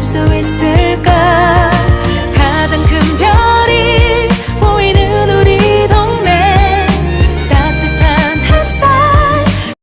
수 있을까?